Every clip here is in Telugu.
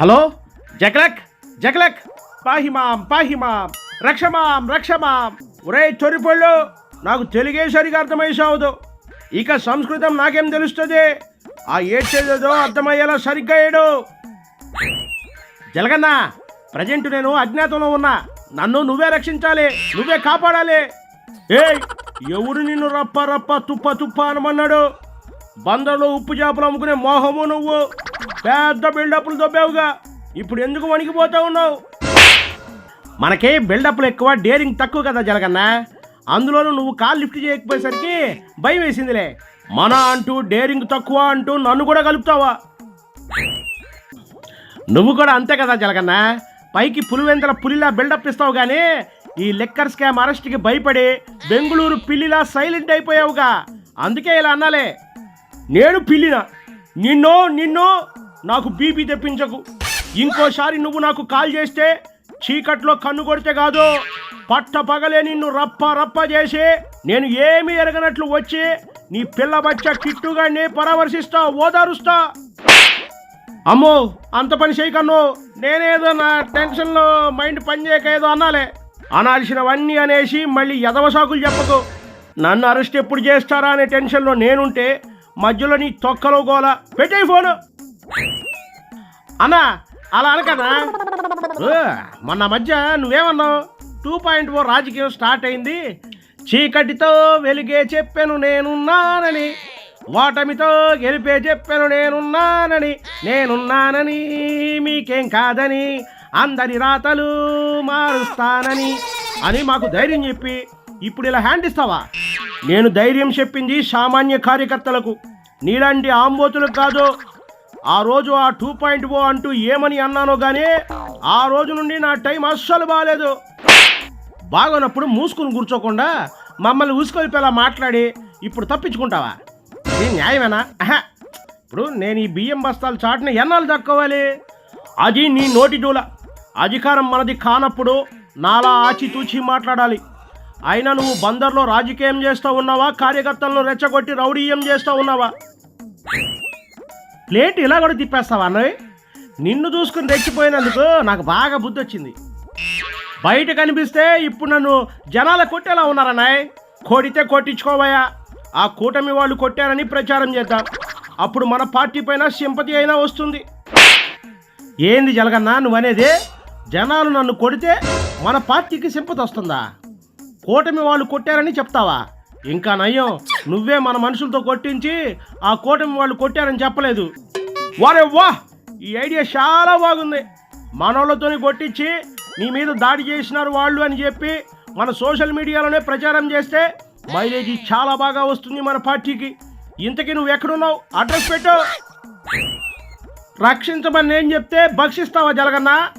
హలో? జకలక్? జకలక్? పాహిమాం పాహిమాం రక్షమాం రక్షమాం ఒరే చొరిపళ్ళు నాకు తెలుగే సరిగా అర్థమై సావదు. ఇక సంస్కృతం నాకేం తెలుస్తుంది? ఆ ఏడ్చేదేదో అర్థమయ్యేలా సరిగ్గా ఏడు. జలగన్న ప్రజెంట్ నేను అజ్ఞాతంలో ఉన్నా. నన్ను నువ్వే రక్షించాలి. నువ్వే కాపాడాలి. ఏయ్ ఎవడు నిన్ను రప్ప రప్ప తుప్ప తుప్ప అనమన్నాడు? బందర్లో ఉప్పు చేపలు అమ్ముకునే మోహము నువ్వు. పెద్ద బిల్డప్లు దొబ్బావుగా. ఇప్పుడు ఎందుకు వణికిపోతా ఉన్నావు? మనకి బిల్డప్లు ఎక్కువ డేరింగ్ తక్కువ కదా జలగన్న. అందులోనూ నువ్వు కాల్ లిఫ్ట్ చేయకపోయేసరికి భయం వేసిందిలే. మన అంటూ డేరింగ్ తక్కువ అంటూ నన్ను కూడా కలుపుతావా? నువ్వు కూడా అంతే కదా జలగన్న. పైకి పులివెందల పులిలా బిల్డప్ ఇస్తావు కానీ ఈ లెక్కర్ స్కామ్ అరెస్ట్కి భయపడి బెంగుళూరు పిల్లిలా సైలెంట్ అయిపోయావుగా. అందుకే ఇలా అన్నాలే. నేను పిల్లిన. నిన్నో నిన్నో నాకు బీపీ తెప్పించకు. ఇంకోసారి నువ్వు నాకు కాల్ చేస్తే చీకట్లో కన్ను కొడితే కాదు పట్ట పగలే నిన్ను రప్ప రప్ప చేసి నేను ఏమి ఎరగనట్లు వచ్చి నీ పిల్ల బచ్చ కిట్టుగాడిని పరామర్శిస్తా ఓదారుస్తా. అమ్మో అంత పని చేయకన్ను నేనేదో నా టెన్షన్లో మైండ్ పని చేయక ఏదో అనాలే అనాల్సినవన్నీ అనేసి మళ్ళీ ఎదవ సాకులు చెప్పకు. నన్ను అరెస్ట్ ఎప్పుడు చేస్తారా అనే టెన్షన్లో నేనుంటే మధ్యలో నీ తొక్కలో గోల. పెట్టే ఫోను. అన్నా అలా అనకదా మొన్న మధ్య నువ్వేమన్నావు? టూ పాయింట్ ఫోర్ రాజకీయం స్టార్ట్ అయింది. చీకటితో వెలిగే చెప్పాను నేనున్నానని ఓటమితో గెలిపే చెప్పాను నేనున్నానని నేనున్నానని మీకేం కాదని అందరి రాతలు మారుస్తానని అని మాకు ధైర్యం చెప్పి ఇప్పుడు ఇలా హ్యాండ్ ఇస్తావా? నేను ధైర్యం చెప్పింది సామాన్య కార్యకర్తలకు నీలాంటి ఆంబోతులకు కాదు ఆ రోజు ఆ టూ పాయింట్ ఓ అంటూ ఏమని అన్నానో కానీ ఆ రోజు నుండి నా టైం అస్సలు బాగాలేదు బాగోనప్పుడు మూసుకుని కూర్చోకుండా మమ్మల్ని ఉసుకొలిపేలా మాట్లాడి ఇప్పుడు తప్పించుకుంటావా? ఇది న్యాయమేనా? ఇప్పుడు నేను ఈ బియ్యం బస్తాలు చాటిన ఎన్నాళ్ళు దక్కోవాలి? అది నీ నోటి దూల అధికారం మనది కానప్పుడు నాలా ఆచితూచి మాట్లాడాలి. అయినా నువ్వు బందర్లో రాజకీయం చేస్తూ ఉన్నావా? కార్యకర్తలను రెచ్చగొట్టి రౌడీయం చేస్తూ ఉన్నావా? ప్లేట్ ఇలా కూడా తిప్పేస్తావా అన్నవి నిన్ను చూసుకుని రెచ్చిపోయినందుకు నాకు బాగా బుద్ధి వచ్చింది బయట కనిపిస్తే ఇప్పుడు నన్ను జనాల కొట్టేలా ఉన్నారన్నాయ్ కొడితే కొట్టించుకోవయా ఆ కూటమి వాళ్ళు కొట్టారని ప్రచారం చేద్దాం. అప్పుడు మన పార్టీ పైన సింపతి అయినా వస్తుంది. ఏంది జలగన్నా నువ్వనేది? జనాలు నన్ను కొడితే మన పార్టీకి సింపతి వస్తుందా? కూటమి వాళ్ళు కొట్టారని చెప్తావా? ఇంకా నయ్యం నువ్వే మన మనుషులతో కొట్టించి ఆ కూటమి వాళ్ళు కొట్టారని చెప్పలేదు. వారే వా ఈ ఐడియా చాలా బాగుంది. మనోళ్ళతోని కొట్టించి నీ మీద దాడి చేసినారు వాళ్ళు అని చెప్పి మన సోషల్ మీడియాలోనే ప్రచారం చేస్తే మైలేజీ చాలా బాగా వస్తుంది మన పార్టీకి. ఇంతకీ నువ్వు ఎక్కడున్నావు? అడ్రస్ పెట్టు. రక్షించమని నేను చెప్తే భక్షిస్తావా జలగన్నా?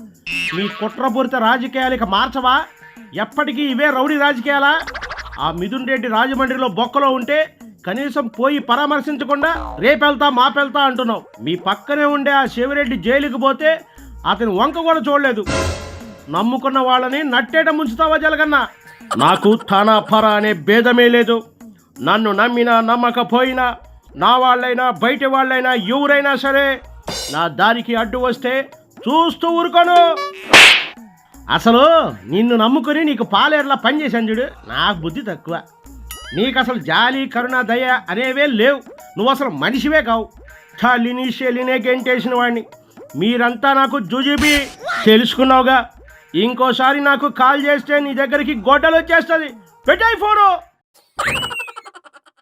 నీ కుట్రపూరిత రాజకీయాలు ఇక మార్చవా? ఎప్పటికీ ఇవే రౌడీ రాజకీయాలా? ఆ మిథున్ రెడ్డి రాజమండ్రిలో బొక్కలో ఉంటే కనీసం పోయి పరామర్శించకుండా రేపెళ్తా మాపెళ్తా అంటున్నావు. మీ పక్కనే ఉండే ఆ శివరెడ్డి జైలుకి పోతే అతని వంక కూడా చూడలేదు. నమ్ముకున్న వాళ్ళని నట్టేట ముంచుతావా జలగన్నా? నాకు తానా పర అనే భేదమే లేదు. నన్ను నమ్మినా నమ్మకపోయినా నా వాళ్ళైనా బయట వాళ్ళైనా ఎవరైనా సరే నా దారికి అడ్డు వస్తే చూస్తూ ఊరుకోను. అసలు నిన్ను నమ్ముకుని నీకు పాలేరులా పనిచేశాను చూడు. నాకు బుద్ధి తక్కువ. నీకు అసలు జాలి కరుణ దయ అనేవే లేవు. నువ్వు అసలు మనిషివే కావు. చలిని శలినే గెంటేసిన వాడిని మీరంతా నాకు జుజుబి తెలుసుకున్నావుగా. ఇంకోసారి నాకు కాల్ చేస్తే నీ దగ్గరికి గొడ్డలు వచ్చేస్తుంది పెట్టాయి ఫోను!